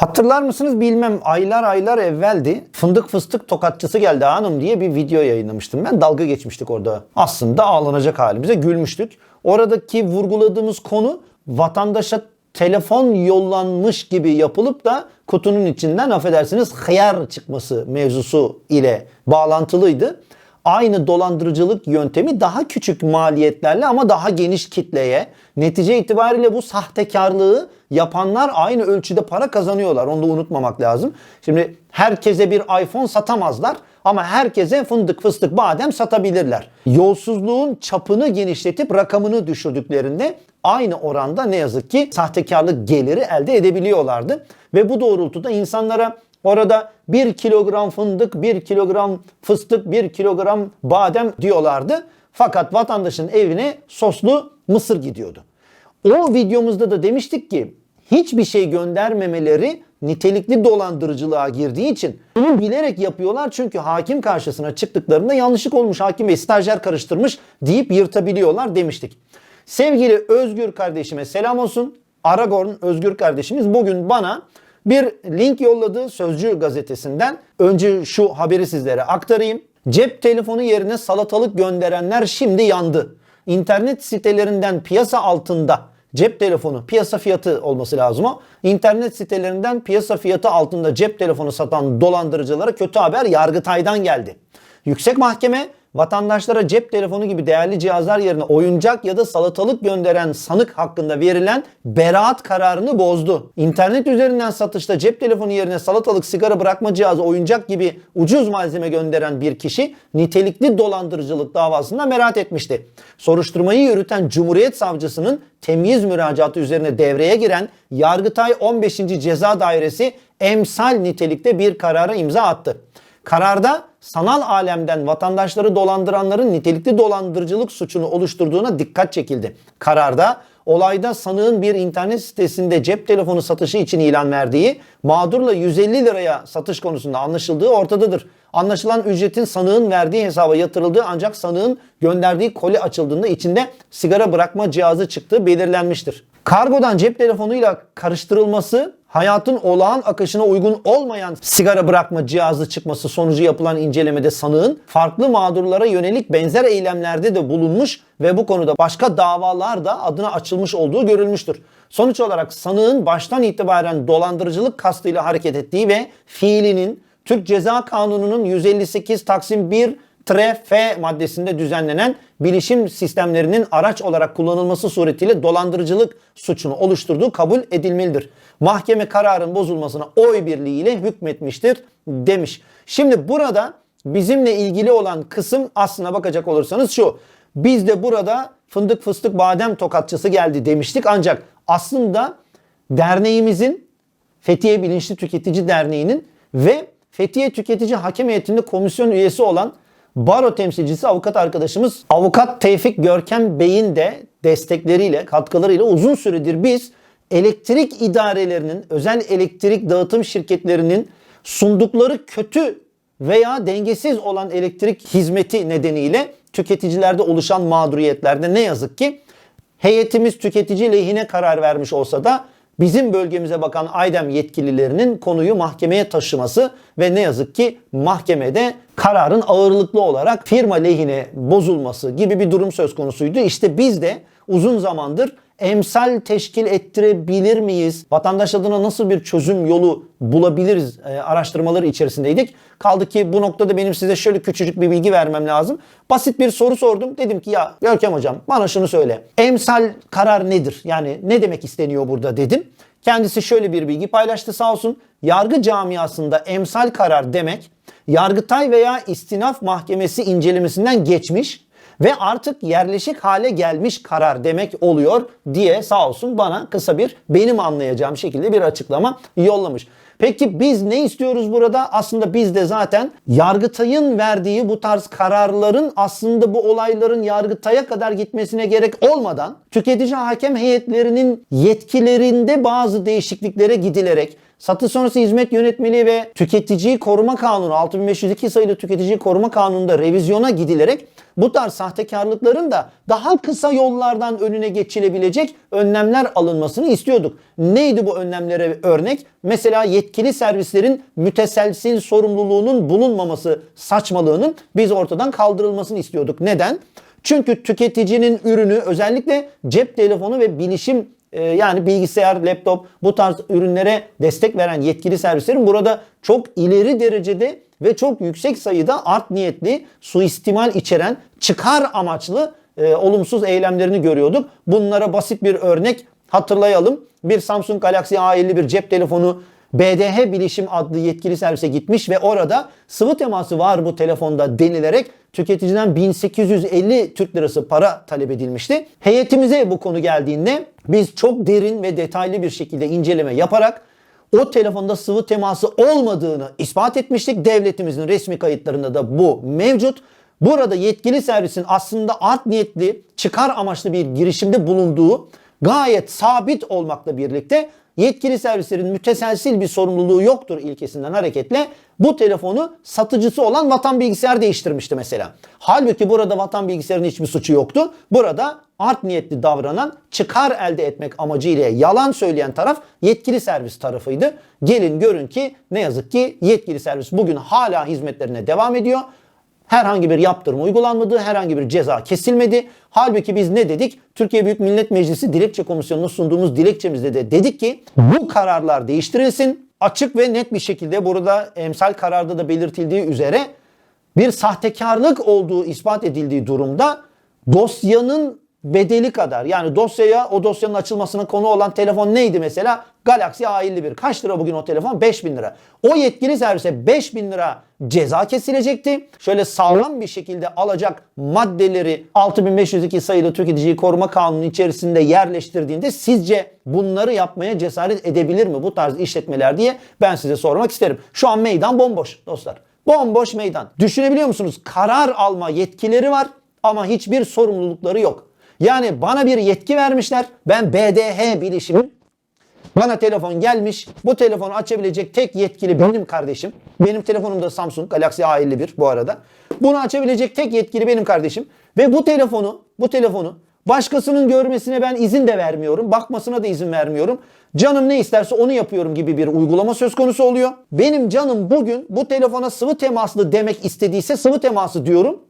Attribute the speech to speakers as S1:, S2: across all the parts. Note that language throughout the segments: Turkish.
S1: Hatırlar mısınız bilmem aylar aylar evveldi. Fındık fıstık tokatçısı geldi hanım diye bir video yayınlamıştım. Ben dalga geçmiştik orada. Aslında ağlanacak halimize gülmüştük. Oradaki vurguladığımız konu vatandaşa telefon yollanmış gibi yapılıp da kutunun içinden affedersiniz hıyar çıkması mevzusu ile bağlantılıydı. Aynı dolandırıcılık yöntemi daha küçük maliyetlerle ama daha geniş kitleye netice itibariyle bu sahtekarlığı yapanlar aynı ölçüde para kazanıyorlar. Onu da unutmamak lazım. Şimdi herkese bir iPhone satamazlar ama herkese fındık fıstık badem satabilirler. Yolsuzluğun çapını genişletip rakamını düşürdüklerinde aynı oranda ne yazık ki sahtekarlık geliri elde edebiliyorlardı. Ve bu doğrultuda insanlara Orada 1 kilogram fındık, 1 kilogram fıstık, 1 kilogram badem diyorlardı. Fakat vatandaşın evine soslu mısır gidiyordu. O videomuzda da demiştik ki hiçbir şey göndermemeleri nitelikli dolandırıcılığa girdiği için bunu bilerek yapıyorlar çünkü hakim karşısına çıktıklarında yanlışlık olmuş hakim bey stajyer karıştırmış deyip yırtabiliyorlar demiştik. Sevgili Özgür kardeşime selam olsun. Aragorn Özgür kardeşimiz bugün bana bir link yolladı Sözcü gazetesinden. Önce şu haberi sizlere aktarayım. Cep telefonu yerine salatalık gönderenler şimdi yandı. İnternet sitelerinden piyasa altında cep telefonu piyasa fiyatı olması lazım o. İnternet sitelerinden piyasa fiyatı altında cep telefonu satan dolandırıcılara kötü haber Yargıtay'dan geldi. Yüksek Mahkeme vatandaşlara cep telefonu gibi değerli cihazlar yerine oyuncak ya da salatalık gönderen sanık hakkında verilen beraat kararını bozdu. İnternet üzerinden satışta cep telefonu yerine salatalık, sigara bırakma cihazı, oyuncak gibi ucuz malzeme gönderen bir kişi nitelikli dolandırıcılık davasında beraat etmişti. Soruşturmayı yürüten Cumhuriyet Savcısının temyiz müracaatı üzerine devreye giren Yargıtay 15. Ceza Dairesi emsal nitelikte bir karara imza attı. Kararda sanal alemden vatandaşları dolandıranların nitelikli dolandırıcılık suçunu oluşturduğuna dikkat çekildi. Kararda olayda sanığın bir internet sitesinde cep telefonu satışı için ilan verdiği, mağdurla 150 liraya satış konusunda anlaşıldığı ortadadır. Anlaşılan ücretin sanığın verdiği hesaba yatırıldığı ancak sanığın gönderdiği koli açıldığında içinde sigara bırakma cihazı çıktığı belirlenmiştir. Kargodan cep telefonuyla karıştırılması hayatın olağan akışına uygun olmayan sigara bırakma cihazı çıkması sonucu yapılan incelemede sanığın farklı mağdurlara yönelik benzer eylemlerde de bulunmuş ve bu konuda başka davalar da adına açılmış olduğu görülmüştür. Sonuç olarak sanığın baştan itibaren dolandırıcılık kastıyla hareket ettiği ve fiilinin Türk Ceza Kanunu'nun 158 Taksim 1 F maddesinde düzenlenen bilişim sistemlerinin araç olarak kullanılması suretiyle dolandırıcılık suçunu oluşturduğu kabul edilmelidir. Mahkeme kararın bozulmasına oy birliğiyle hükmetmiştir demiş. Şimdi burada bizimle ilgili olan kısım aslına bakacak olursanız şu. Biz de burada fındık fıstık badem tokatçısı geldi demiştik ancak aslında derneğimizin Fethiye Bilinçli Tüketici Derneği'nin ve Fethiye Tüketici Hakem Heyeti'nde komisyon üyesi olan baro temsilcisi avukat arkadaşımız avukat Tevfik Görkem Bey'in de destekleriyle, katkılarıyla uzun süredir biz elektrik idarelerinin, özel elektrik dağıtım şirketlerinin sundukları kötü veya dengesiz olan elektrik hizmeti nedeniyle tüketicilerde oluşan mağduriyetlerde ne yazık ki heyetimiz tüketici lehine karar vermiş olsa da bizim bölgemize bakan Aydem yetkililerinin konuyu mahkemeye taşıması ve ne yazık ki mahkemede kararın ağırlıklı olarak firma lehine bozulması gibi bir durum söz konusuydu. İşte biz de uzun zamandır emsal teşkil ettirebilir miyiz? Vatandaş adına nasıl bir çözüm yolu bulabiliriz e, araştırmaları içerisindeydik. Kaldı ki bu noktada benim size şöyle küçücük bir bilgi vermem lazım. Basit bir soru sordum. Dedim ki ya Görkem hocam bana şunu söyle. Emsal karar nedir? Yani ne demek isteniyor burada dedim. Kendisi şöyle bir bilgi paylaştı sağ olsun. Yargı camiasında emsal karar demek Yargıtay veya istinaf mahkemesi incelemesinden geçmiş ve artık yerleşik hale gelmiş karar demek oluyor diye sağ olsun bana kısa bir benim anlayacağım şekilde bir açıklama yollamış. Peki biz ne istiyoruz burada? Aslında biz de zaten Yargıtay'ın verdiği bu tarz kararların aslında bu olayların Yargıtay'a kadar gitmesine gerek olmadan tüketici hakem heyetlerinin yetkilerinde bazı değişikliklere gidilerek Satış sonrası hizmet yönetmeliği ve tüketiciyi koruma kanunu 6502 sayılı tüketiciyi koruma kanununda revizyona gidilerek bu tarz sahtekarlıkların da daha kısa yollardan önüne geçilebilecek önlemler alınmasını istiyorduk. Neydi bu önlemlere örnek? Mesela yetkili servislerin müteselsil sorumluluğunun bulunmaması saçmalığının biz ortadan kaldırılmasını istiyorduk. Neden? Çünkü tüketicinin ürünü özellikle cep telefonu ve bilişim e, yani bilgisayar, laptop bu tarz ürünlere destek veren yetkili servislerin burada çok ileri derecede ve çok yüksek sayıda art niyetli, suistimal içeren, çıkar amaçlı e, olumsuz eylemlerini görüyorduk. Bunlara basit bir örnek hatırlayalım. Bir Samsung Galaxy A51 cep telefonu BDH Bilişim adlı yetkili servise gitmiş ve orada sıvı teması var bu telefonda denilerek tüketiciden 1850 Türk lirası para talep edilmişti. Heyetimize bu konu geldiğinde biz çok derin ve detaylı bir şekilde inceleme yaparak o telefonda sıvı teması olmadığını ispat etmiştik. Devletimizin resmi kayıtlarında da bu mevcut. Burada yetkili servisin aslında art niyetli, çıkar amaçlı bir girişimde bulunduğu gayet sabit olmakla birlikte yetkili servislerin müteselsil bir sorumluluğu yoktur ilkesinden hareketle bu telefonu satıcısı olan Vatan Bilgisayar değiştirmişti mesela. Halbuki burada Vatan Bilgisayar'ın hiçbir suçu yoktu. Burada art niyetli davranan, çıkar elde etmek amacıyla yalan söyleyen taraf yetkili servis tarafıydı. Gelin görün ki ne yazık ki yetkili servis bugün hala hizmetlerine devam ediyor. Herhangi bir yaptırım uygulanmadı, herhangi bir ceza kesilmedi. Halbuki biz ne dedik? Türkiye Büyük Millet Meclisi Dilekçe Komisyonu'na sunduğumuz dilekçemizde de dedik ki bu kararlar değiştirilsin. Açık ve net bir şekilde burada emsal kararda da belirtildiği üzere bir sahtekarlık olduğu ispat edildiği durumda dosyanın bedeli kadar yani dosyaya o dosyanın açılmasına konu olan telefon neydi mesela? Galaxy A51. Kaç lira bugün o telefon? 5000 lira. O yetkili servise 5000 lira ceza kesilecekti. Şöyle sağlam bir şekilde alacak maddeleri 6502 sayılı tüketiciyi koruma kanunu içerisinde yerleştirdiğinde sizce bunları yapmaya cesaret edebilir mi bu tarz işletmeler diye ben size sormak isterim. Şu an meydan bomboş dostlar. Bomboş meydan. Düşünebiliyor musunuz? Karar alma yetkileri var ama hiçbir sorumlulukları yok. Yani bana bir yetki vermişler. Ben BDH bilişimim. Bana telefon gelmiş. Bu telefonu açabilecek tek yetkili benim kardeşim. Benim telefonum da Samsung Galaxy A51 bu arada. Bunu açabilecek tek yetkili benim kardeşim. Ve bu telefonu, bu telefonu başkasının görmesine ben izin de vermiyorum. Bakmasına da izin vermiyorum. Canım ne isterse onu yapıyorum gibi bir uygulama söz konusu oluyor. Benim canım bugün bu telefona sıvı temaslı demek istediyse sıvı teması diyorum.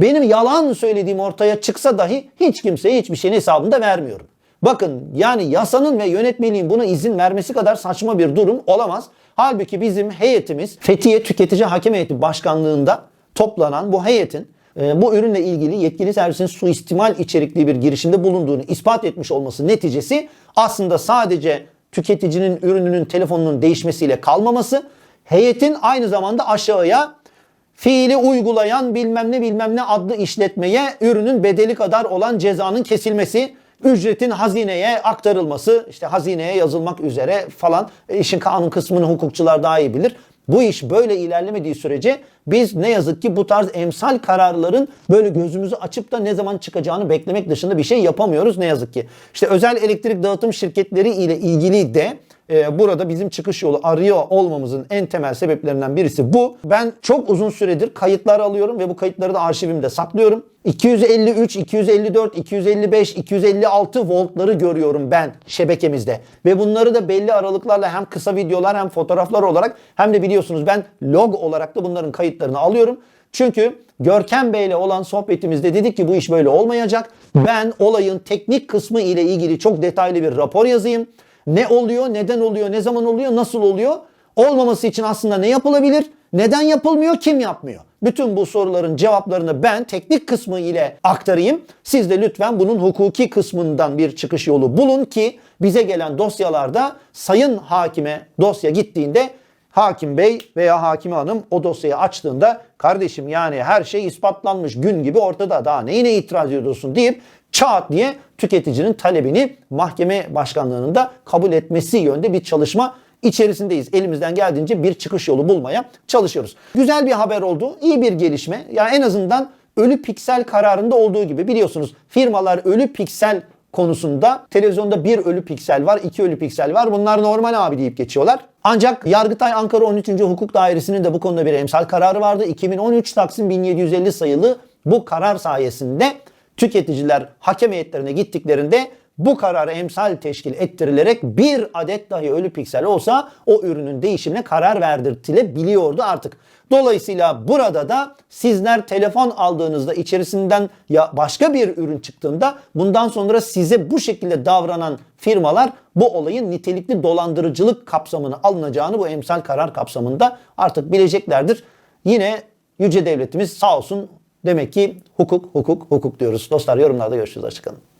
S1: Benim yalan söylediğim ortaya çıksa dahi hiç kimseye hiçbir şeyin hesabını da vermiyorum. Bakın yani yasanın ve yönetmeliğin buna izin vermesi kadar saçma bir durum olamaz. Halbuki bizim heyetimiz Fethiye Tüketici Hakem Heyeti Başkanlığında toplanan bu heyetin e, bu ürünle ilgili yetkili servisin suistimal içerikli bir girişimde bulunduğunu ispat etmiş olması neticesi aslında sadece tüketicinin ürününün telefonunun değişmesiyle kalmaması heyetin aynı zamanda aşağıya fiili uygulayan bilmem ne bilmem ne adlı işletmeye ürünün bedeli kadar olan cezanın kesilmesi, ücretin hazineye aktarılması, işte hazineye yazılmak üzere falan e, işin kanun kısmını hukukçular daha iyi bilir. Bu iş böyle ilerlemediği sürece biz ne yazık ki bu tarz emsal kararların böyle gözümüzü açıp da ne zaman çıkacağını beklemek dışında bir şey yapamıyoruz ne yazık ki. İşte özel elektrik dağıtım şirketleri ile ilgili de e, burada bizim çıkış yolu arıyor olmamızın en temel sebeplerinden birisi bu. Ben çok uzun süredir kayıtlar alıyorum ve bu kayıtları da arşivimde saklıyorum. 253, 254, 255, 256 voltları görüyorum ben şebekemizde. Ve bunları da belli aralıklarla hem kısa videolar hem fotoğraflar olarak hem de biliyorsunuz ben log olarak da bunların kayıtlarını alıyorum. Çünkü Görkem Bey ile olan sohbetimizde dedik ki bu iş böyle olmayacak. Ben olayın teknik kısmı ile ilgili çok detaylı bir rapor yazayım. Ne oluyor, neden oluyor, ne zaman oluyor, nasıl oluyor? Olmaması için aslında ne yapılabilir? Neden yapılmıyor, kim yapmıyor? Bütün bu soruların cevaplarını ben teknik kısmı ile aktarayım. Siz de lütfen bunun hukuki kısmından bir çıkış yolu bulun ki bize gelen dosyalarda sayın hakime dosya gittiğinde hakim bey veya hakime hanım o dosyayı açtığında kardeşim yani her şey ispatlanmış gün gibi ortada daha neyine itiraz ediyorsun deyip çat diye tüketicinin talebini mahkeme başkanlığının da kabul etmesi yönde bir çalışma içerisindeyiz. Elimizden geldiğince bir çıkış yolu bulmaya çalışıyoruz. Güzel bir haber oldu. iyi bir gelişme. Yani en azından ölü piksel kararında olduğu gibi biliyorsunuz firmalar ölü piksel konusunda televizyonda bir ölü piksel var, iki ölü piksel var. Bunlar normal abi deyip geçiyorlar. Ancak Yargıtay Ankara 13. Hukuk Dairesi'nin de bu konuda bir emsal kararı vardı. 2013 Taksim 1750 sayılı bu karar sayesinde tüketiciler hakem heyetlerine gittiklerinde bu kararı emsal teşkil ettirilerek bir adet dahi ölü piksel olsa o ürünün değişimine karar verdirtilebiliyordu artık. Dolayısıyla burada da sizler telefon aldığınızda içerisinden ya başka bir ürün çıktığında bundan sonra size bu şekilde davranan firmalar bu olayın nitelikli dolandırıcılık kapsamına alınacağını bu emsal karar kapsamında artık bileceklerdir. Yine yüce devletimiz sağ olsun demek ki hukuk hukuk hukuk diyoruz. Dostlar yorumlarda görüşürüz. Hoşçakalın.